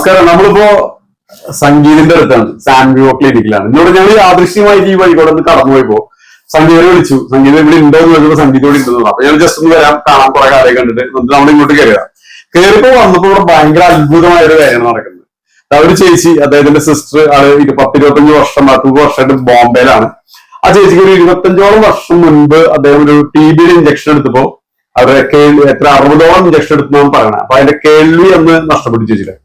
നമസ്കാരം. നമ്മളിപ്പോ സംഗീതിന്റെ അടുത്താണ്. സാൻവിയോ ക്ലിനിക്കിലാണ് എന്നോട് ഞങ്ങൾ യാദൃശ്യമായിട്ട് ഈ വഴി കൂടെ ഒന്ന് കടന്നു സംഗീതം വിളിച്ചു. സംഗീതം ഇവിടെ ഉണ്ടോ എന്ന് ചോദിച്ചപ്പോ സംഗീതം ഇവിടെ ഉണ്ടെന്ന് അപ്പൊ ഞാൻ ജസ്റ്റ് ഒന്ന് വരാം കാണാൻ കുറെ കാലം കണ്ടിട്ട്. എന്നിട്ട് നമ്മൾ ഇങ്ങോട്ട് കയറുക കയറിപ്പോ വന്നപ്പോ ഇവിടെ ഭയങ്കര അത്ഭുതമായ ഒരു കാര്യമാണ് നടക്കുന്നത്. ഒരു ചേച്ചി അദ്ദേഹത്തിന്റെ സിസ്റ്റർ ആൾ ഇത് പത്ത് ഇരുപത്തഞ്ച് വർഷം പത്തൊമ്പത് വർഷമായിട്ട് ബോംബെയിലാണ്. ആ ചേച്ചിക്ക് ഒരു ഇരുപത്തഞ്ചോളം വർഷം മുൻപ് അദ്ദേഹം ഒരു ടി ബിയുടെ ഇഞ്ചക്ഷൻ എടുത്തപ്പോ അവരുടെ കേൾവി എത്ര അറുപതോളം ഇഞ്ചക്ഷൻ എടുത്തെന്നാണ് പറയണത് അപ്പൊ അതിന്റെ കേൾവി അന്ന് നഷ്ടപ്പെട്ടു ചേച്ചിയുടെ.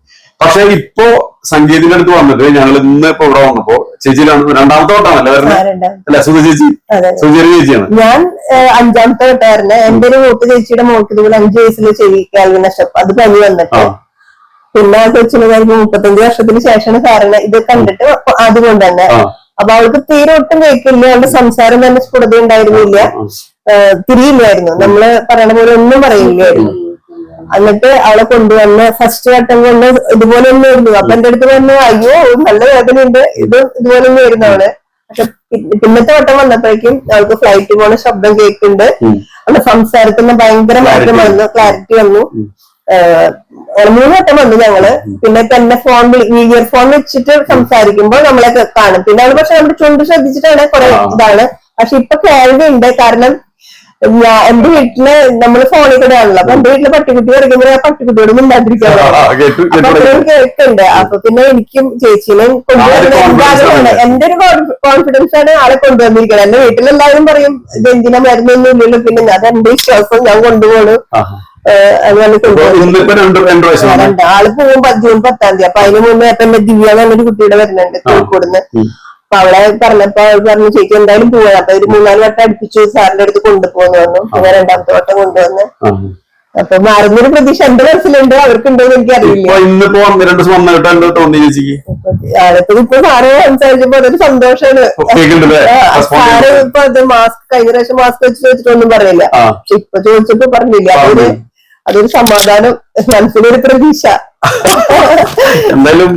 പക്ഷെ ഇപ്പോ സംഗീതിന്റെ അടുത്ത് വന്നിട്ട് ഞങ്ങൾ ഇന്ന് ഇപ്പൊ ഇവിടെ വന്നപ്പോ ചേച്ചിയിലാണ് രണ്ടാമത്തെ വട്ടാണല്ലേ വരുന്നത്? അല്ല? സുധ ചേച്ചി. സുചേരി ചേച്ചിയാണ്. ഞാൻ അഞ്ചാമത്തെ വട്ടായിരുന്നു എന്റെ ഒരു മൂത്ത ചേച്ചിയുടെ മോൾക്ക് ഇതുപോലെ അഞ്ചു വയസ്സിൽ ചെവി കേൾവി നഷ്ടപ്പെട്ടു അത് പനി വന്നിട്ട്. പിന്നെ ആ കൊച്ചിന് കഴിഞ്ഞ് മുപ്പത്തഞ്ച് വർഷത്തിന് ശേഷമാണ് കാരണം ഇത് കണ്ടിട്ട് അതുകൊണ്ട് തന്നെ. അപ്പൊ അവൾക്ക് തീരെ ഒട്ടും കേൾക്കില്ല അവളുടെ സംസാരം തന്നെ സ്ഫുടത ഉണ്ടായിരുന്നില്ല തിരിയില്ലായിരുന്നു. നമ്മൾ പറയണ പോലെ ഒന്നും പറയില്ലായിരുന്നു. എന്നിട്ട് അവളെ കൊണ്ടുവന്ന് ഫസ്റ്റ് ഘട്ടം കൊണ്ട് ഇതുപോലെ തന്നെ ആയിരുന്നു. അപ്പൊ എന്റെ അടുത്ത് പറഞ്ഞു അയ്യോ നല്ല വേദനയുണ്ട്. ഇത് ഇതുപോലെ തന്നെ ആയിരുന്നു അവൾ. പക്ഷെ പിന്നത്തെ വട്ടം വന്നപ്പോഴേക്കും അവൾക്ക് ഫ്ലൈറ്റ് പോണ ശബ്ദം കേൾക്കുന്നുണ്ട്. ഉം. അവളുടെ സംസാരത്തിന് ഭയങ്കര മാറ്റം വന്നു ക്ലാരിറ്റി വന്നു. മൂന്ന് വട്ടം വന്നു ഞങ്ങൾ. പിന്നെ തന്നെ ഫോൺ ഇയർ ഫോൺ വെച്ചിട്ട് സംസാരിക്കുമ്പോൾ നമ്മളെ കാണും. പിന്നെ അവൾ പക്ഷെ നമ്മുടെ ചുണ്ട് ശ്രദ്ധിച്ചിട്ടാണ് കുറെ. ഇതാണ്. പക്ഷെ ഇപ്പൊ കേൾവി ഉണ്ട്. കാരണം ഞാൻ എന്റെ വീട്ടിൽ നമ്മൾ ഫോണിൽ കൂടെ ആണല്ലോ അപ്പൊ എന്റെ വീട്ടിൽ പട്ടിക്കുട്ടി കിടക്കുമ്പോൾ ആ പട്ടിക്കുട്ടിയോട് മിണ്ടാതിരിക്കാൻ കേട്ടുണ്ട് കേട്ടു അപ്പൊ പിന്നെ എനിക്കും ചേച്ചീനെ കൊണ്ടുവരുന്ന എന്റെ. ഒരു കോൺഫിഡൻസ് ആണ് ആളെ കൊണ്ടുവന്നിരിക്കുന്നത്. എന്റെ വീട്ടിലെല്ലാവരും പറയും ഇത് എന്തിനാ മരുന്നൊന്നും ഇല്ലല്ലോ? പിന്നെ അത് എന്റെ വിശ്വാസം ഞാൻ കൊണ്ടുപോകണം ആൾ പോകും പ- ജൂൺ പത്താം തീയതി. അപ്പൊ അതിന് മുന്നേ എന്റെ ദിവ്യ എന്നൊരു കുട്ടിയുടെ വരുന്നുണ്ട് കോഴിക്കോടുന്ന്. അപ്പൊ അവളെ പറഞ്ഞപ്പോ അവൾ പറഞ്ഞു ചേച്ചി എന്തായാലും പോവാ. അപ്പൊ ഒരു മൂന്നാൽ വട്ടം അടുപ്പിച്ചു സാറിന്റെ അടുത്ത് കൊണ്ടുപോകുന്നു വന്നു പിന്നെ രണ്ടാമത്തെ വട്ടം കൊണ്ടുവന്ന്. അപ്പൊ മാറുന്നൊരു പ്രതീക്ഷ എന്റെ മനസ്സിലുണ്ട്. അവർക്കുണ്ടോ എന്ന് എനിക്കറിയില്ല ഇന്നിപ്പോ രണ്ട് തോന്നി ചേച്ചിക്ക്. ഇപ്പൊ സാറ് സംസാരിച്ചപ്പോ അതൊരു സന്തോഷാണ്. സാറ് ഇപ്പൊ അത് മാസ്ക് കഴിഞ്ഞ പ്രാവശ്യം മാസ്ക് വെച്ച് ചോദിച്ചിട്ടൊന്നും പറഞ്ഞില്ല ആ. പക്ഷെ ഇപ്പൊ ചോദിച്ചപ്പോ പറഞ്ഞില്ല. അതൊരു. അതൊരു സമാധാനം മനസ്സിലൊരു പ്രതീക്ഷ. എന്തായാലും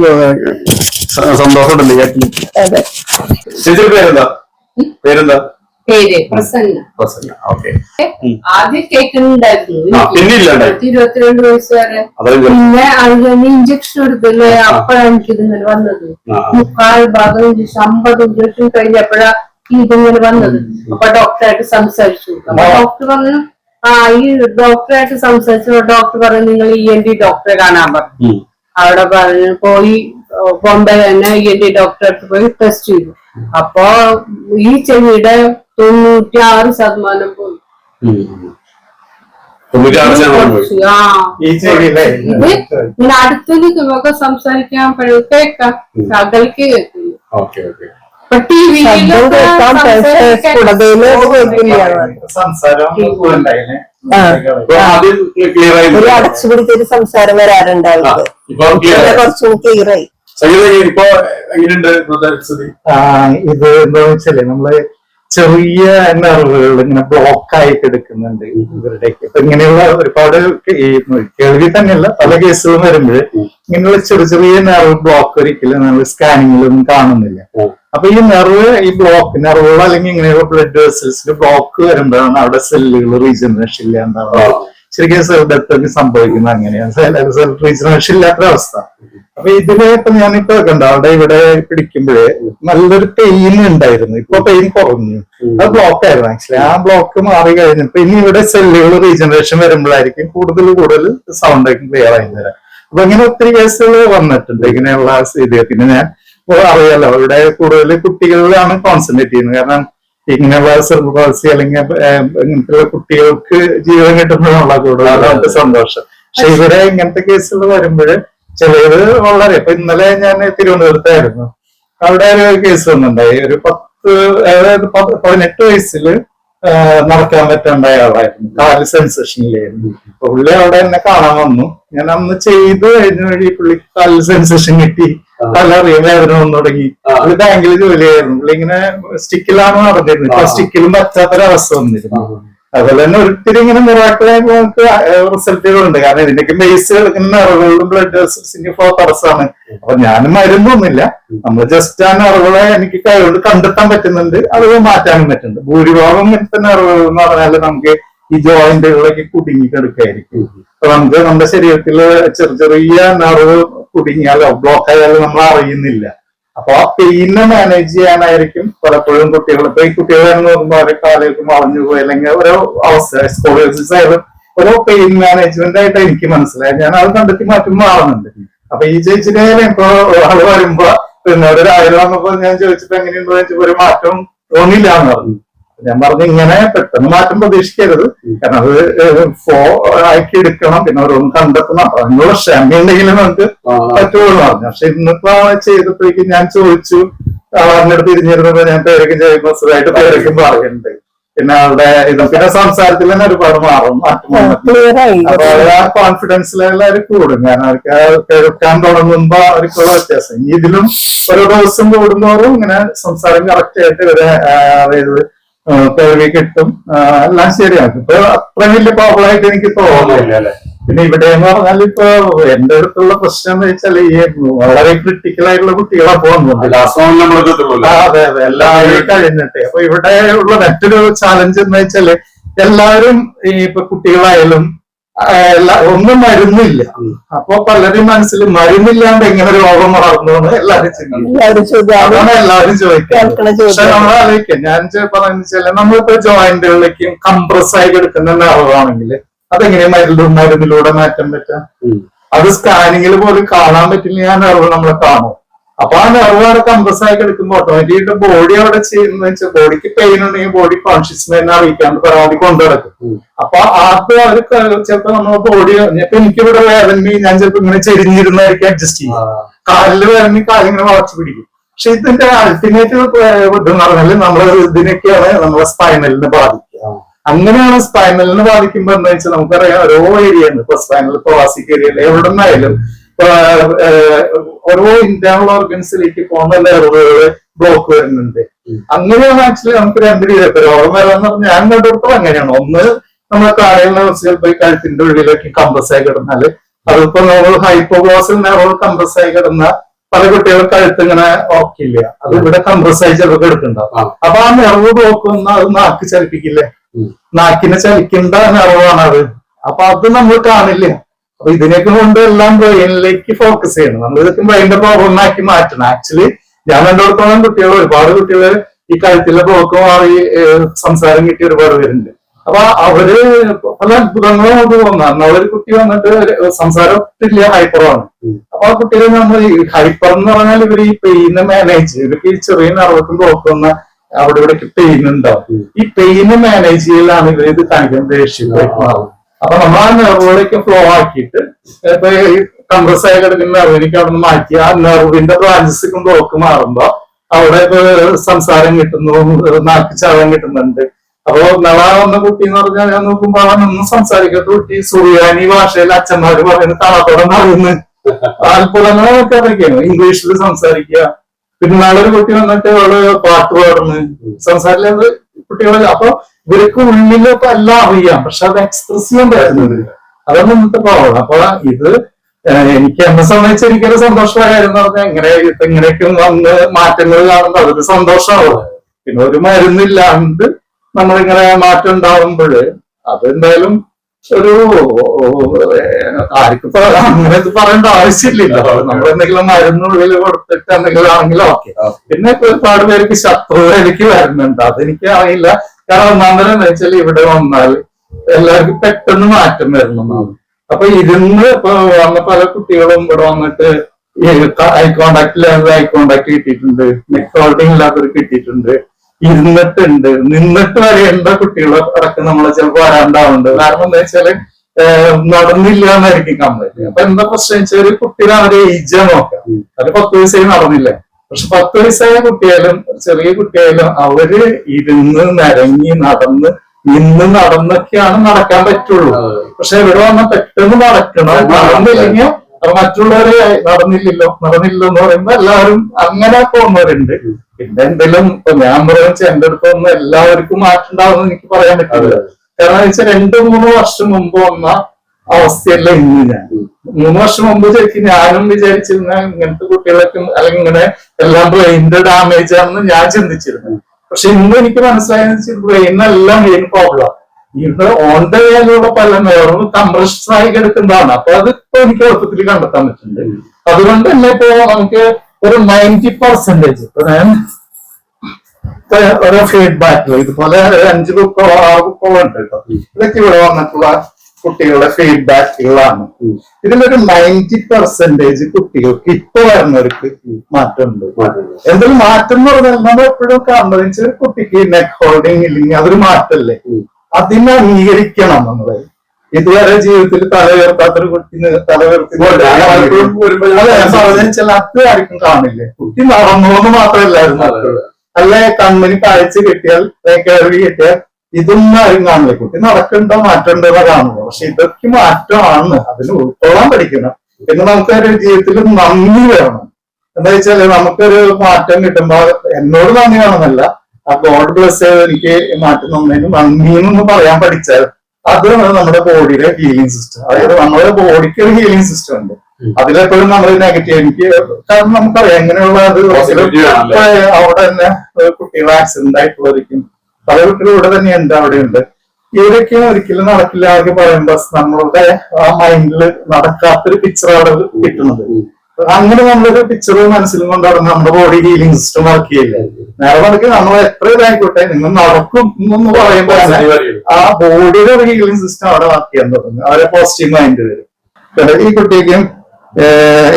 സന്തോഷമുണ്ടല്ലേ അതെ. ചേച്ചിയുടെ പേരെന്താ? പേരെന്താ? പേര് പ്രസന്ന. പ്രസന്ന. ഓക്കെ. ആദ്യം കേൾക്കുന്നുണ്ടായിരുന്നു. ആ, പിന്നെ ഇല്ലാണ്ടായി. ഇരുപത്തിരണ്ട് വയസ്സ് വരെ. അതായത് പിന്നെ അത് കഴിഞ്ഞ് ഇഞ്ചക്ഷൻ എടുത്തില്ലേ അപ്പോഴാണ് എനിക്ക് ഇതിങ്ങനെ വന്നത്. ആ. മുക്കാൽ ഭാഗം ഇഞ്ചക്ഷൻ അമ്പത് ഇഞ്ചക്ഷൻ കഴിഞ്ഞപ്പോഴാ ഇതിങ്ങനെ വന്നത്. അപ്പൊ ഡോക്ടറായിട്ട് സംസാരിച്ചു. അപ്പൊ ഡോക്ടർ പറഞ്ഞു ആ ഈ ഡോക്ടറായിട്ട് സംസാരിച്ചു ഡോക്ടർ പറഞ്ഞു നിങ്ങൾ ഇ എൻ ഡി ഡോക്ടറെ കാണാൻ പറഞ്ഞു. ഉം. അവിടെ പറഞ്ഞു പോയി ബോംബെ തന്നെ ഇ എൻ ഡി ഡോക്ടറെ അടുത്ത് പോയി ടെസ്റ്റ് ചെയ്തു. അപ്പോ ഈ ചെവിയുടെ തൊണ്ണൂറ്റി ആറ് ശതമാനം പോയി. ഇത് അടുത്ത് നിൽക്കുമ്പോ സംസാരിക്കാൻ കേൾക്കാം അകൽക്ക് കേൾക്കില്ല ഒരു അടച്ചുപിടിച്ചൊരു സംസാരം വരാറുണ്ട് ആ, അവർക്ക് ഇപ്പൊ ക്ലിയർ ഇപ്പൊ ആയി കുറച്ചും ക്ലിയർ ആയി. ഇപ്പൊ എങ്ങനെയുണ്ട് ഇത് എന്താ വെച്ചാൽ നമ്മൾ ചെറിയ നെർവുകൾ ഇങ്ങനെ ബ്ലോക്ക് ആയിട്ട് എടുക്കുന്നുണ്ട് ഇവരുടെയൊക്കെ. ഇപ്പൊ ഇങ്ങനെയുള്ള ഒരുപാട് കേൾവി തന്നെയല്ല പല കേസുകളും വരുമ്പോൾ ഇങ്ങനെയുള്ള ചെറിയ ചെറിയ നെർവ് ബ്ലോക്ക് ഒരിക്കലും നമ്മൾ സ്കാനിങ്ങിലൊന്നും കാണുന്നില്ല. അപ്പൊ ഈ നെർവ് ഈ ബ്ലോക്ക് നെർവുകൾ അല്ലെങ്കിൽ ഇങ്ങനെയുള്ള ബ്ലഡ് വെസൽസിൽ ബ്ലോക്ക് വരുമ്പോഴാണ് അവിടെ സെല്ലുകൾ റീജനറേഷൻ ഇല്ലാണ്ടാവുക. ശരിക്കും സെൽ ഡെത്ത് ഒക്കെ സംഭവിക്കുന്നത് അങ്ങനെയാണ്. സെൽ റീജനറേഷൻ ഇല്ലാത്ത അവസ്ഥ. അപ്പൊ ഇതിൽ ഇപ്പൊ ഞാനിപ്പോ കണ്ട അവിടെ ഇവിടെ പിടിക്കുമ്പോഴേ നല്ലൊരു പെയിൻ ഉണ്ടായിരുന്നു. ഇപ്പൊ പെയിൻ കുറഞ്ഞു. അത് ബ്ലോക്ക് ആയിരുന്നു ആക്ച്വലി ആ ബ്ലോക്ക് മാറി കഴിഞ്ഞു. ഇപ്പൊ ഇനി ഇവിടെ സെല്ലുകൾ റീജനറേഷൻ വരുമ്പോഴായിരിക്കും കൂടുതൽ കൂടുതൽ സൗണ്ട് ഒക്കെ ക്ലിയർ ആയി തരാം അപ്പൊ ഇങ്ങനെ ഒത്തിരി കേസുകൾ വന്നിട്ടുണ്ട് ഇങ്ങനെയുള്ള ഇത് പിന്നെ ഞാൻ അറിയാലോ ഇവിടെ കൂടുതൽ കുട്ടികളിലാണ് കോൺസെൻട്രേറ്റ് ചെയ്യുന്നത്. കാരണം ഇങ്ങനെയുള്ള സെർവ് പാൾസി അല്ലെങ്കിൽ ഇങ്ങനത്തെ കുട്ടികൾക്ക് ജീവൻ കിട്ടുമ്പോഴുള്ള കൂടുതൽ നമുക്ക് സന്തോഷം. പക്ഷെ ഇവിടെ ഇങ്ങനത്തെ കേസുകൾ വരുമ്പോൾ ചിലത് വളരെ ഇപ്പൊ ഇന്നലെ ഞാൻ തിരുവനന്തപുരത്തായിരുന്നു. അവിടെ ഒരു കേസ് വന്നിട്ടുണ്ടായി. ഒരു പത്ത് അതായത് പതിനെട്ട് വയസ്സിൽ നടക്കാൻ പറ്റേണ്ട ആളായിരുന്നു കാൽ സെൻസേഷനിലായിരുന്നു അപ്പൊ പുള്ളി അവിടെ എന്നെ കാണാൻ വന്നു. ഞാൻ അന്ന് ചെയ്ത് കഴിഞ്ഞ വഴി പുള്ളി കാൽ സെൻസേഷൻ കിട്ടി. കാലറിയാൻ വേദന വന്നു തുടങ്ങി. ഒരു ബാങ്കിൽ ജോലിയായിരുന്നു പുള്ളി ഇങ്ങനെ സ്റ്റിക്കിലാണ് നടന്നിരുന്നത്. സ്റ്റിക്കിലും പറ്റാത്തൊരവസ്ഥ വന്നിരുന്നു. അതുപോലെ തന്നെ ഒത്തിരി ഇങ്ങനെ മിറാക്കളായി നമുക്ക് റിസൾട്ടുകളുണ്ട് കാരണം ഇതിന്റെയൊക്കെ ബേസ് ഇങ്ങനെ അറിവുകളും ബ്ലഡ് വെസൽസിന്റെ ഫ്ലോ തടസ്സമാണ് അപ്പൊ ഞാൻ മരുന്നൊന്നുമില്ല നമ്മൾ ജസ്റ്റ് ആ അറിവുകളെ എനിക്ക് കൈകൊണ്ട് കണ്ടെത്താൻ പറ്റുന്നുണ്ട്. അത് മാറ്റാനും പറ്റുന്നുണ്ട്. ഭൂരിഭാഗം ഇങ്ങനെ തന്നെ അറിവുകൾ എന്ന് പറഞ്ഞാൽ നമുക്ക് ഈ ജോയിന്റുകളൊക്കെ കുടുങ്ങി കിടക്കായിരിക്കും അപ്പൊ നമുക്ക് നമ്മുടെ ശരീരത്തിൽ ചെറിയ ചെറിയ അറിവ് കുടുങ്ങിയാലോ ബ്ലോക്ക് ആയാലോ നമ്മൾ അറിയുന്നില്ല. അപ്പൊ ആ പെയിനെ മാനേജ് ചെയ്യാനായിരിക്കും പലപ്പോഴും കുട്ടികൾ. ഇപ്പൊ ഈ കുട്ടികളെന്ന് പറയുമ്പോൾ അവരെ കാലേക്ക് വളഞ്ഞു പോയി അല്ലെങ്കിൽ ഓരോ അവസ്ഥ സ്കോളേഴ്സ് ആയാലും ഓരോ പെയിൻ മാനേജ്മെന്റ് ആയിട്ട് എനിക്ക് മനസ്സിലായി. ഞാൻ അത് കണ്ടെത്തി മാറ്റി മാറുന്നുണ്ട്. അപ്പൊ ഈ ചേച്ചിയുടെ ഇപ്പൊ ആൾ വരുമ്പോ പിന്നെ ഒരു ആയിരം വന്നപ്പോ ഞാൻ ചോദിച്ചപ്പോ എങ്ങനെയുണ്ടോ ചോദിച്ചപ്പോ ഒരു മാറ്റം തോന്നില്ല എന്ന് പറഞ്ഞു. ഞാൻ പറഞ്ഞു ഇങ്ങനെ പെട്ടെന്ന് മാറ്റം പ്രതീക്ഷിക്കരുത്. കാരണം അത് ഫോ ആക്കി എടുക്കണം. പിന്നെ ഓരോന്ന് കണ്ടെത്തണം. അപ്പൊ അതിനുള്ള ക്ഷമയുണ്ടെങ്കിലും നമുക്ക് ആ, പറ്റുള്ളൂ. പറഞ്ഞു പക്ഷെ ഇന്നിപ്പോ ചെയ്തപ്പോഴേക്കും ഞാൻ ചോദിച്ചു. ആളിന്റെ അടുത്ത് തിരിഞ്ഞിരുന്നപ്പോ ഞാൻ പേരൊക്കെ ചെയ്യുമ്പോ സുഖമായിട്ട് പേരൊക്കെ പറയുന്നുണ്ട്. പിന്നെ അവിടെ ഇത് പിന്നെ സംസാരത്തിൽ തന്നെ ഒരുപാട് മാറും അപ്പൊ ആ കോൺഫിഡൻസ് ലെവൽ കൂടും. കാരണം അവർക്ക് ആ കേൾക്കാൻ തുടങ്ങുമ്പോ അവർക്കുള്ള വ്യത്യാസം. ഇതിലും ഓരോ ദിവസം കൂടുന്നോറും ഇങ്ങനെ സംസാരം കറക്റ്റ് ആയിട്ട് ഇവരെ ആ, അതായത് ആ, കേൾവി കിട്ടും. എല്ലാം ശരിയാക്കും ഇപ്പൊ അത്ര വലിയ പ്രോബ്ലം ആയിട്ട് എനിക്ക് തോന്നുന്നില്ല? പിന്നെ ഇവിടെ എന്ന് പറഞ്ഞാൽ ഇപ്പൊ എന്റെ അടുത്തുള്ള പ്രശ്നം എന്ന് വെച്ചാൽ ഈ വളരെ ക്രിട്ടിക്കൽ ആയിട്ടുള്ള കുട്ടികളെ പോകുന്നുണ്ട് അതെ അതെ. എല്ലാവരും കഴിഞ്ഞിട്ട്. അപ്പൊ ഇവിടെ ഉള്ള മറ്റൊരു ചാലഞ്ച് എന്ന് വെച്ചാൽ എല്ലാവരും ഈ ഇപ്പൊ കുട്ടികളായാലും ഒന്നും മരുന്നില്ല. അപ്പൊ പലരും മനസ്സിൽ മരുന്നില്ലാണ്ട് എങ്ങനെ രോഗം വളർന്നു എന്ന് എല്ലാവരും ചിന്തിക്കും. എല്ലാവരും ചോദ്യം അതാണ് എല്ലാവരും ചോദിക്കുന്നത്. പക്ഷെ നമ്മൾ ആലോചിക്കാം. ഞാൻ പറഞ്ഞു വെച്ചാൽ നമ്മളിപ്പോ ജോയിന്റുകളിലേക്കും കംപ്രസ് ആയി എടുക്കുന്ന നെറവാണെങ്കിൽ അതെങ്ങനെ മരുന്ന് മരുന്നിലൂടെ മാറ്റാൻ പറ്റാം? അത് സ്കാനിങ്ങിൽ പോലും കാണാൻ പറ്റില്ല. ഞാൻ നെറവ് നമ്മളെ കാണും. അപ്പൊ ആ നെർവ് കംപ്രസ് ആയി എടുക്കുമ്പോൾ ഓട്ടോമാറ്റിക് ബോഡി അവിടെ ചെയ്യുന്ന വെച്ചാൽ ബോഡിക്ക് പെയിൻ ഉണ്ടെങ്കിൽ ബോഡി കോൺഷ്യസ്നെസ് അറിയിക്കാണ്ട് പരമാവധി കൊണ്ടു നടക്കും. അപ്പൊ ആർക്ക് അവർ ചിലപ്പോ നമ്മൾ ബോഡി ഇപ്പൊ എനിക്കിവിടെ വേദന ഞാൻ ചിലപ്പോ ഇങ്ങനെ ചെരിഞ്ഞിരുന്നായിരിക്കും അഡ്ജസ്റ്റ് ചെയ്യും കാലിൽ വേണമെങ്കിൽ കാലിങ്ങനെ വളച്ചു പിടിക്കും. പക്ഷെ ഇതിന്റെ അൾട്ടിമേറ്റ് ഇതെന്ന് പറഞ്ഞാൽ നമ്മളെ ഇതിനൊക്കെയാണ് നമ്മളെ സ്പൈനലിനെ ബാധിക്കുക. അങ്ങനെയാണ് സ്പൈനലിനെ ബാധിക്കുമ്പോ എന്താ വെച്ചാൽ നമുക്കറിയാം ഓരോ ഏരിയ ഉണ്ട് ഇപ്പൊ സ്പൈനൽ പ്രവാസിക്ക് ഏരിയ എവിടെ നിന്നായാലും ഓരോ ഇന്റേണൽ ഓർഗൻസിലേക്ക് പോകുന്ന നെർവുകൾ ബ്ലോക്ക് വരുന്നുണ്ട്. അങ്ങനെയാണ് ആക്ച്വലി നമുക്ക് രണ്ട് രീതി രോഗം വരാന്ന് പറഞ്ഞാൽ ഞാൻ കണ്ടിടത്തോളം അങ്ങനെയാണ്. ഒന്ന് നമ്മളെ കാലയിൽ നർസുകൾ പോയി കഴുത്തിന്റെ ഉള്ളിലേക്ക് കംപ്രസ് ആയി കിടന്നാൽ അതിപ്പോ നമ്മൾ ഹൈപ്പോഗ്ലോസൽ നെറോൾ കംപ്രസ് ആയി കിടന്ന പല കുട്ടികൾ കഴുത്ത് ഇങ്ങനെ ഓക്കില്ല അത് ഇവിടെ കംപ്രസ് ആയി ചിലപ്പോൾ എടുക്കുന്നുണ്ടാവും. അപ്പൊ ആ നിറവ് ബ്ലോക്ക് അത് നാക്ക് ചലിപ്പിക്കില്ലേ. നാക്കിനെ ചലിക്കേണ്ട നിറവാണ് അത് അപ്പൊ അത് നമ്മൾ കാണില്ല? അപ്പൊ ഇതിനൊക്കെ കൊണ്ട് എല്ലാം ബ്രെയിനിലേക്ക് ഫോക്കസ് ചെയ്യണം. നമ്മൾ ഇതൊക്കെ ബ്രെയിനിന്റെ പ്രോബ്ലം ആക്കി മാറ്റണം. ആക്ച്വലി ഞാൻ കണ്ടിടത്തോളം കുട്ടികൾ ഒരുപാട് കുട്ടികൾ ഈ കഴുത്തിലെ ബ്ലോക്ക് മാറി സംസാരം കിട്ടി ഒരുപാട് പേരുണ്ട്. അപ്പൊ അവർ പല അത്ഭുതങ്ങളും നമുക്ക് തോന്നാം. ഒരു കുട്ടി വന്നിട്ട് സംസാരം സംസാരത്തില്ല ഹൈപ്പറാണ്. അപ്പൊ ആ കുട്ടികളെ നമ്മൾ ഹൈപ്പർ എന്ന് പറഞ്ഞാൽ ഇവർ ഈ പെയിനെ മാനേജ് ഇവർക്ക് ഈ ചെറിയ നർവക്കും ബ്ലോക്ക് വന്ന അവിടെ ഇവിടേക്ക് പെയിൻ ഉണ്ടാവും. ഈ പെയിന് മാനേജ് ചെയ്യലാണ് ഇവർ ഇത് കാണിക്കുന്നത് ദേഷ്യം മാറും അപ്പൊ നമ്മൾ ആ നെർവുകളേക്ക് ഫ്ലോ ആക്കിയിട്ട് ഇപ്പൊ ഈ കംപ്രസ് ആയി കിടക്കുന്ന നെർവിലേക്ക് അവിടെ നിന്ന് മാറ്റി ആ നെർവിന്റെ ബ്രാഞ്ചസ് ബ്ലോക്ക് മാറുമ്പോ അവിടെ ഇപ്പൊ സംസാരം കിട്ടുന്നു നാക്ക് ചാടാൻ കിട്ടുന്നുണ്ട്. അപ്പൊ നള വന്ന കുട്ടി എന്ന് പറഞ്ഞാൽ ഞാൻ നോക്കുമ്പോ അവൻ ഒന്നും സംസാരിക്കാത്ത കുട്ടി സുറിയാനി ഭാഷയിൽ അച്ഛന്മാര് പറയുന്ന തളപ്പടം പറയുന്നു. അത്ഭുതങ്ങളൊക്കെ അതൊക്കെയാണ്. ഇംഗ്ലീഷിൽ സംസാരിക്കുക. പിന്നെ നാളെ ഒരു കുട്ടി വന്നിട്ട് അവൾ പാട്ട് പാടുന്നു. സംസാരിക്കുന്നത് കുട്ടികളെ. അപ്പൊ ഇവർക്ക് ഉള്ളിലൊക്കെ എല്ലാം അറിയാം. പക്ഷെ അത് എക്സ്പ്രസ് ചെയ്യാൻ പറ്റുന്നത് അതാണ് ഇന്നത്തെ പ്രോബ്ലം അപ്പൊ ഇത് എനിക്ക് എന്നെ സംബന്ധിച്ച് എനിക്കൊരു സന്തോഷമായ കാര്യം എന്ന് പറഞ്ഞാൽ എങ്ങനെ ഇങ്ങനെയൊക്കെ വന്ന് മാറ്റങ്ങൾ കാണുമ്പോൾ അതൊരു സന്തോഷമാവുക പിന്നെ ഒരു മരുന്നില്ലാണ്ട് നമ്മളിങ്ങനെ മാറ്റം ഉണ്ടാവുമ്പോൾ അതെന്തായാലും ഒരു ആർക്കും അങ്ങനെ ഇത് പറയേണ്ട ആവശ്യമില്ലല്ലോ നമ്മൾ എന്തെങ്കിലും മരുന്നുള്ളിൽ കൊടുത്തിട്ട് എന്തെങ്കിലും ആണെങ്കിലും ഓക്കെ. പിന്നെ ഒരുപാട് പേർക്ക് ശത്രുതയിലേക്ക് വരുന്നുണ്ട്. അതെനിക്ക് അറിയില്ല. കാരണം ഒന്നാന്തരം എന്ന് വെച്ചാൽ ഇവിടെ വന്നാൽ എല്ലാവർക്കും പെട്ടെന്ന് മാറ്റം വരണമെന്നാണ്. അപ്പൊ ഇരുന്ന് ഇപ്പൊ വന്ന പല കുട്ടികളും ഇവിടെ വന്നിട്ട് ഐ കോണ്ടാക്ട് ഇല്ലാതെ ഐ കോണ്ടാക്ട് കിട്ടിയിട്ടുണ്ട്. നെക്ക് ഹോൾഡിംഗ് ഇല്ലാത്തവർ കിട്ടിയിട്ടുണ്ട്. ഇരുന്നിട്ടുണ്ട്. നിന്നിട്ട് വരേണ്ട കുട്ടികളെ അടക്കം നമ്മളെ ചിലപ്പോൾ വരാണ്ടാവുന്നുണ്ട്. കാരണം എന്താ വെച്ചാൽ നടന്നില്ല എന്നായിരിക്കും കംപ്ലൈന്റ് അപ്പൊ എന്താ പ്രശ്നം വെച്ചാൽ ഒരു കുട്ടിയുടെ അവരെ ഏജ് നോക്കാം അത് പത്ത് വയസ്സായി നടന്നില്ല? പക്ഷെ പത്ത് വയസ്സായ കുട്ടിയായാലും ചെറിയ കുട്ടിയായാലും അവർ ഇരുന്ന് നരങ്ങി നടന്ന് നിന്ന് നടന്നൊക്കെയാണ് നടക്കാൻ പറ്റുള്ളൂ. പക്ഷെ ഇവിടെ വന്ന പെട്ടെന്ന് നടക്കണം. നടന്നില്ലെങ്കിൽ മറ്റുള്ളവരെ നടന്നില്ലല്ലോ നടന്നില്ലോ എന്ന് പറയുമ്പോ എല്ലാവരും അങ്ങനെ പോകുന്നവരുണ്ട്. പിന്നെ എന്തെങ്കിലും ഇപ്പൊ ഞാൻ പറയുന്നത് എന്റെ അടുത്തൊന്നും എല്ലാവർക്കും മാറ്റുണ്ടാവുമെന്ന് എനിക്ക് പറയാൻ പറ്റില്ല. കാരണം വെച്ചാൽ രണ്ടു മൂന്ന് വർഷം മുമ്പ് വന്ന അവസ്ഥയല്ല? ഇന്ന് ഞാൻ മൂന്ന് വർഷം മുമ്പ് ശരിക്കും ഞാനും വിചാരിച്ചിരുന്ന ഇങ്ങനത്തെ കുട്ടികളൊക്കെ അല്ലെങ്കിൽ ഇങ്ങനെ എല്ലാം ബ്രെയിനിന്റെ ഡാമേജ് ആണെന്ന് ഞാൻ ചിന്തിച്ചിരുന്നു. പക്ഷെ ഇന്ന് എനിക്ക് മനസ്സിലായെന്ന് വെച്ചാൽ ബ്രെയിനെല്ലാം മെയിൻ പ്രോബ്ലം ഇത് ഓൺ ദ വേയിലുള്ള പല നേരവും കംപ്രഷായി ആയി കിടക്കുന്നതാണ്. അപ്പൊ അത് ഇപ്പൊ എനിക്ക് എളുപ്പത്തിൽ കണ്ടെത്താൻ പറ്റുന്നുണ്ട്. അതുകൊണ്ട് തന്നെ ഇപ്പോ നമുക്ക് ഒരു നയന്റി പെർസെന്റേജ് ഇപ്പൊ ഞാൻ ഓരോ ഫീഡ്ബാക്ക് ഇതുപോലെ അഞ്ച് ബുക്കോ ആറ് ബുക്കോ ഉണ്ട് കേട്ടോ. ഇതൊക്കെ ഇവിടെ വന്നിട്ടുള്ള കുട്ടികളുടെ ഫീഡ്ബാക്കുകളാണ് ഇതിലൊരു നയന്റി പെർസെന്റേജ് കുട്ടികൾക്ക് ഇപ്പൊ വരുന്നവർക്ക് മാറ്റമുണ്ട്. എന്തെങ്കിലും മാറ്റം എന്ന് പറഞ്ഞാൽ നമ്മൾ എപ്പോഴും കാണുന്നത് വെച്ചാൽ കുട്ടിക്ക് നെക്ക് ഹോൾഡിങ് ഇല്ലെങ്കിൽ അതൊരു മാറ്റമല്ലേ? അതിനെ അംഗീകരിക്കണം നമ്മൾ ഇതുവരെ ജീവിതത്തിൽ തല ഉയർത്താത്തൊരു കുട്ടി തല ഉയർത്തി അത് ആർക്കും കാണില്ലേ. കുട്ടി നടന്നോന്ന് മാത്രമല്ലായിരുന്നു അല്ലെ അല്ല കണ്ണിന് കാഴ്ച കിട്ടിയാൽ കേൾവി കിട്ടിയാൽ ഇതൊന്നും ആരും കാണില്ല കുട്ടി നടക്കണ്ടോ മാറ്റണ്ടോ കാണുള്ളൂ പക്ഷെ ഇതൊക്കെ മാറ്റമാണ്. അതിന് ഉൾക്കൊള്ളാൻ പഠിക്കണം. പിന്നെ നമുക്ക് ഒരു ജീവിതത്തിൽ നന്ദി വേണം. എന്താ വെച്ചാൽ നമുക്കൊരു മാറ്റം കിട്ടുമ്പോ എന്നോട് നന്ദി വേണമെന്നല്ല. ആ ഗോഡ് ബ്ലസ് എനിക്ക് മാറ്റം തന്നതിന് നന്ദി എന്നൊന്ന് പറയാൻ പഠിച്ചാൽ അതാണ് നമ്മുടെ ബോഡിയുടെ ഹീലിംഗ് സിസ്റ്റം. അതായത് നമ്മുടെ ബോഡിക്ക് ഒരു ഹീലിംഗ് സിസ്റ്റം ഉണ്ട്. അതിലെപ്പോഴും നമ്മൾ നെഗറ്റീവ് എനിക്ക് കാരണം നമുക്കറിയാം എങ്ങനെയുള്ള അത് അവിടെ തന്നെ കുട്ടികൾ ആക്സിഡന്റ് ആയിട്ടുള്ളവരിക്കും പല കുട്ടികളും ഇവിടെ തന്നെ ഉണ്ട് അവിടെ ഉണ്ട് ഇവരൊക്കെ ഒരിക്കലും നടക്കില്ല എന്നൊക്കെ പറയുമ്പോ നമ്മളുടെ ആ മൈൻഡിൽ നടക്കാത്തൊരു പിക്ചർ അവിടെ കിട്ടുന്നത്. അങ്ങനെ നമ്മളൊരു പിക്ചർ മനസ്സിൽ കൊണ്ടാണ് നമ്മുടെ ബോഡി ഹീലിംഗ് സിസ്റ്റം വർക്ക് ചെയ്യില്ല നേരെ മറിച്ച് നമ്മൾ എത്ര ഇതായിക്കോട്ടെ നിങ്ങൾ നടക്കും എന്ന് പറയുമ്പോൾ ആ ബോഡിയുടെ ഒരു ഹീലിംഗ് സിസ്റ്റം അവിടെ വർക്ക് ചെയ്യാൻ തുടങ്ങും അവരെ പോസിറ്റീവ് മൈൻഡ് വരും. ഈ കുട്ടിക്കും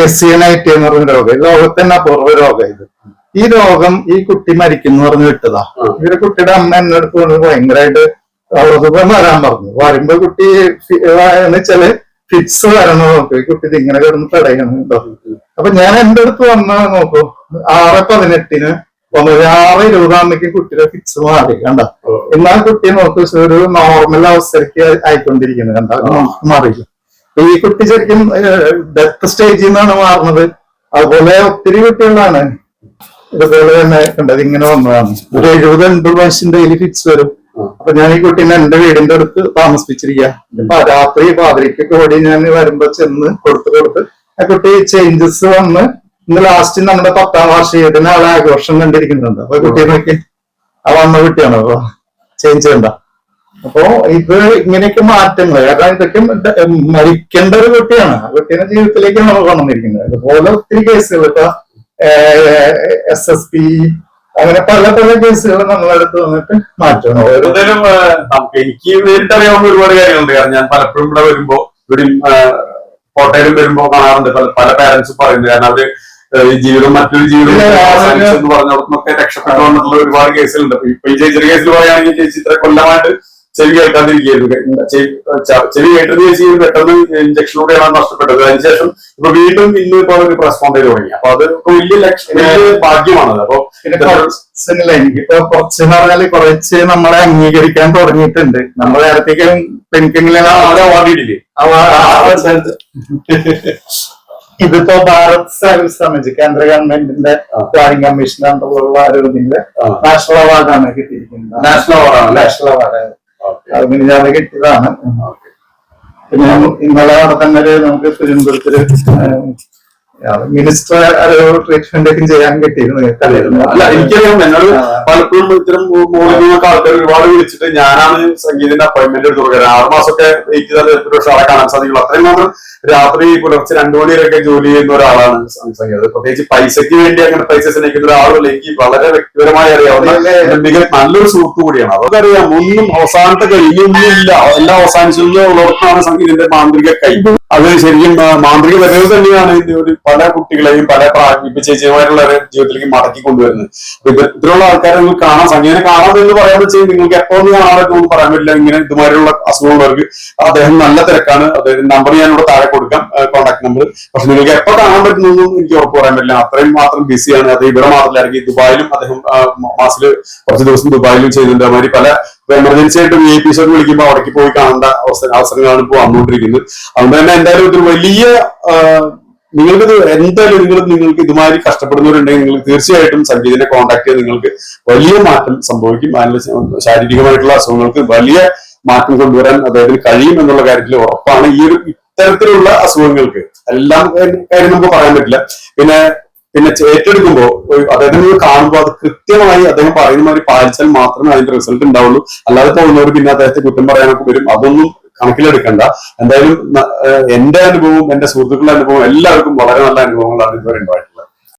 S C N I T എന്ന് പറഞ്ഞ രോഗം. ലോകത്തന്നെ ലോകത്ത് തന്നെ അപൂർവ രോഗം ഇത്. ഈ രോഗം ഈ കുട്ടി മരിക്കുന്നു പറഞ്ഞു വിട്ടതാ. ഇവർ കുട്ടിയുടെ അമ്മ എന്നെ അടുത്ത് വന്ന് ഭയങ്കരമായിട്ട് അസുഖം വരാൻ പറഞ്ഞു. വരുമ്പോ കുട്ടി എന്ന് വെച്ചാൽ ഫിറ്റ്സ് വരണം നോക്കും. ഈ കുട്ടി ഇങ്ങനെ കിടന്ന് തടയണം അപ്പൊ ഞാൻ എന്റെ അടുത്ത് വന്ന നോക്കൂ. ആറ് പതിനെട്ടിന് ഒമ്പത് ആറ് ഇരുപതാകുമ്പോഴേക്ക് കുട്ടിയുടെ ഫിറ്റ്സ് മാറി കണ്ട? എന്നാൽ കുട്ടിയെ നോക്ക് ഒരു നോർമൽ അവസ്ഥയ്ക്ക് ആയിക്കൊണ്ടിരിക്കുന്നത് കണ്ട? മാറിയില്ല. ഈ കുട്ടി ശരിക്കും ഡെത്ത് സ്റ്റേജിൽ നിന്നാണ് മാറുന്നത്. അതുപോലെ ഒത്തിരി കുട്ടികളാണ്. ഇതുപോലെ തന്നെ കണ്ടത് ഇങ്ങനെ വന്നതാണ്. ഒരു എഴുപത് എൺപത് വയസ്സിന്റെ ഇതിൽ ഫിക്സ് വരും. അപ്പൊ ഞാൻ ഈ കുട്ടീനെ എന്റെ വീടിന്റെ അടുത്ത് താമസിപ്പിച്ചിരിക്കുക അപ്പൊ രാത്രി പാതിരിക്കൊക്കെ ഓടി ഞാൻ വരുമ്പോ ചെന്ന് കൊടുത്ത് കൊടുത്ത് ആ കുട്ടി ചേഞ്ചസ് വന്ന് ഇന്ന് ലാസ്റ്റ് നമ്മുടെ പത്താം വാർഷികത്തിന് ആളെ ആഘോഷം കണ്ടിരിക്കുന്നുണ്ട്. അപ്പൊ കുട്ടിയെ നോക്കി ആ വന്ന കുട്ടിയാണ്? അപ്പൊ ചേഞ്ച് കണ്ട അപ്പോ ഇത് ഇങ്ങനെയൊക്കെ മാറ്റങ്ങൾ കാരണം ഇതൊക്കെ മരിക്കേണ്ട ഒരു കുട്ടിയാണ്. ആ കുട്ടീനെ ജീവിതത്തിലേക്ക് നമ്മൾ കൊണ്ടുവന്നിരിക്കുന്നത്. അതുപോലെ ഒത്തിരി കേസുകൾ ഇപ്പൊ എസ് എസ് പി അങ്ങനെ പല പല കേസുകൾ നമ്മളടുത്ത് വന്നിട്ട് മാറ്റണം നമുക്ക് എനിക്ക് നേരിട്ടറിയാവുന്ന ഒരുപാട് കാര്യങ്ങളുണ്ട്. കാരണം ഞാൻ പലപ്പോഴും ഇവിടെ വരുമ്പോ ഇവിടെ കോട്ടയിലും വരുമ്പോ കാണാറുണ്ട്. പല പല പാരന്റ്സും പറയുന്നത്. കാരണം അവർ ജീവിതം മറ്റൊരു ജീവിതം പറഞ്ഞ എന്ന് പറഞ്ഞിടത്തുനിന്നൊക്കെ രക്ഷപ്പെട്ടു വന്നിട്ടുള്ള ഒരുപാട് കേസുകളുണ്ട്. ഇപ്പൊ ഈ ചേച്ചിയുടെ കേസിൽ പറയുകയാണെങ്കിൽ ചേച്ചി ഇത്ര കൊല്ലമായിട്ട് ചെവി കേൾക്കാതിരിക്കുകയായിരുന്നു ചെവി കേട്ടത് ചേച്ചി പെട്ടെന്ന് ഇഞ്ചക്ഷനിലൂടെയാണ് നഷ്ടപ്പെട്ടത് അതിനുശേഷം ഇപ്പൊ വീണ്ടും ഇന്ന് ഇപ്പൊ ഒരു റെസ്പോണ്ട് ചെയ്ത് തുടങ്ങി അപ്പൊ അത് വലിയ ലക്ഷ്യ വലിയ ഭാഗ്യമാണത് അപ്പൊ എനിക്കിപ്പോ കുറച്ചെന്ന് പറഞ്ഞാൽ കുറച്ച് നമ്മളെ അംഗീകരിക്കാൻ തുടങ്ങിയിട്ടുണ്ട് നമ്മൾ നേരത്തേക്കും പെൺകുങ്ങളെ അവിടെ അവാർഡ് കിട്ടില്ലേ ഇതിപ്പോ ഭാരത് സർവീസ് സമിതി കേന്ദ്ര ഗവൺമെന്റിന്റെ പ്ലാനിംഗ് കമ്മീഷൻ അണ്ടറുള്ള ആരോഗ്യത്തിന്റെ. നാഷണൽ അവാർഡാണ് കിട്ടിയിരിക്കുന്നത് നാഷണൽ അവാർഡാണ് നാഷണൽ അവാർഡ് അത് കിട്ടിയതാണ്. പിന്നെ ഇന്നലെ തന്നെ നമുക്ക് തിരുവനന്തപുരത്തൊരു മിനിസ്റ്റർ ട്രീറ്റ്മെന്റ് ഒക്കെ ചെയ്യാൻ കിട്ടിയിരുന്നു അല്ല എനിക്കറിയാം. എന്നോട് പലപ്പോഴും ഇത്തരം മോളിൽ നിന്നൊക്കെ ആൾക്കാർ ഒരുപാട് വിളിച്ചിട്ട് ഞാനാണ് സംഗീതത്തിന്റെ അപ്പോയിന്റ്മെന്റ് എടുത്ത് കൊടുക്കുക ആറ് മാസമൊക്കെ വെയിറ്റ് ചെയ്താൽ ഒരു പക്ഷെ ആളെ കാണാൻ സാധിക്കുള്ളൂ. അത്രയും മാത്രം രാത്രി പുലർച്ചെ രണ്ടു മണിവരെയൊക്കെ ജോലി ചെയ്യുന്ന ഒരാളാണ് സംഗീതം. പ്രത്യേകിച്ച് പൈസയ്ക്ക് വേണ്ടി അങ്ങനെ പൈസ സ്നേഹിക്കുന്ന ഒരാളല്ല എനിക്ക് വളരെ വ്യക്തിപരമായി അറിയാവുന്ന ഒരു മിക നല്ലൊരു സുഹൃത്ത് കൂടിയാണ്. അതൊക്കറിയാം ഒന്നും അവസാനത്തെ കഴിഞ്ഞൊന്നും ഇല്ല എല്ലാം അവസാനിച്ചെന്ന് ഉള്ളവർക്കാണ് സംഗീതത്തിന്റെ മാന്ത്രിക കൈ. അത് ശരിക്കും മാന്ത്രിക വരവ് തന്നെയാണ് ഒരു പല കുട്ടികളെയും പല ഇപ്പൊ ചേച്ചിമാരുള്ളവരെ ജീവിതത്തിലേക്ക് മടക്കി കൊണ്ടുവരുന്നത്. ഇത്തരമുള്ള ആൾക്കാരെ നിങ്ങൾക്ക് കാണാൻ സംഗീതം കാണാൻ എന്ന് പറയാൻ വെച്ചാൽ നിങ്ങൾക്ക് എപ്പോ ഒന്ന് കാണാൻ പറ്റുമെന്ന് പറയാൻ പറ്റില്ല. ഇങ്ങനെ ഇതുമാതിരിയുള്ള അസുഖമുള്ളവർക്ക് അദ്ദേഹം നല്ല തിരക്കാണ്. അദ്ദേഹം നമ്പർ ഞാൻ ഇവിടെ താഴെ കൊടുക്കാം. കോൺടാക്ട് നമ്പർ പക്ഷെ നിങ്ങൾക്ക് എപ്പോ കാണാൻ പറ്റുന്നൊന്നും എനിക്ക് ഉറപ്പ് പറയാൻ പറ്റില്ല. അത്രയും മാത്രം ബിസിയാണ് അത് ഇവിടെ മാത്രമല്ല. ദുബായിലും അദ്ദേഹം മാസത്തിൽ കുറച്ച് ദിവസം ദുബായിലും ചെയ്തിട്ടുണ്ട്. അതുമാതിരി പല എമർജൻസി ആയിട്ട് വി ഐ പി സോട്ട് വിളിക്കുമ്പോൾ അവിടേക്ക് പോയി കാണേണ്ട അവസര അവസരങ്ങളാണ് ഇപ്പോൾ വന്നുകൊണ്ടിരിക്കുന്നത് അതുകൊണ്ട് തന്നെ എന്തായാലും ഇതൊരു വലിയ നിങ്ങൾക്ക് നിങ്ങൾക്കിത് എന്തായാലും നിങ്ങൾ നിങ്ങൾക്ക് ഇതുമാതിരി കഷ്ടപ്പെടുന്നവരുണ്ടെങ്കിൽ നിങ്ങൾ തീർച്ചയായിട്ടും സഞ്ജീതിനെ കോൺടാക്ട് ചെയ്ത് നിങ്ങൾക്ക് വലിയ മാറ്റം സംഭവിക്കും. അതിനുള്ള ശ- ശാരീരികമായിട്ടുള്ള അസുഖങ്ങൾക്ക് വലിയ മാറ്റം കൊണ്ടുവരാൻ അദ്ദേഹത്തിന് കഴിയും എന്നുള്ള കാര്യത്തിൽ ഉറപ്പാണ്. ഈ ഒരു ഇത്തരത്തിലുള്ള അസുഖങ്ങൾക്ക് എല്ലാം കാര്യം നമുക്ക് പറയാൻ പറ്റില്ല. പിന്നെ പിന്നെ ഏറ്റെടുക്കുമ്പോൾ ഇത് കാണുമ്പോൾ അത് കൃത്യമായി അദ്ദേഹം പറയുന്ന മാതിരി പാലിച്ചാൽ മാത്രമേ അതിന്റെ റിസൾട്ട് ഉണ്ടാവുള്ളൂ. അല്ലാതെ പോകുന്നവർ പിന്നെ അദ്ദേഹത്തെ കുറ്റം പറയാനൊക്കെ വരും. അതൊന്നും കണക്കിലെടുക്കണ്ട. എന്തായാലും എന്റെ അനുഭവം എന്റെ സുഹൃത്തുക്കളുടെ അനുഭവം എല്ലാവർക്കും വളരെ നല്ല അനുഭവങ്ങളാണ് ഇതുവരെ ഉണ്ടായിട്ടുള്ളത്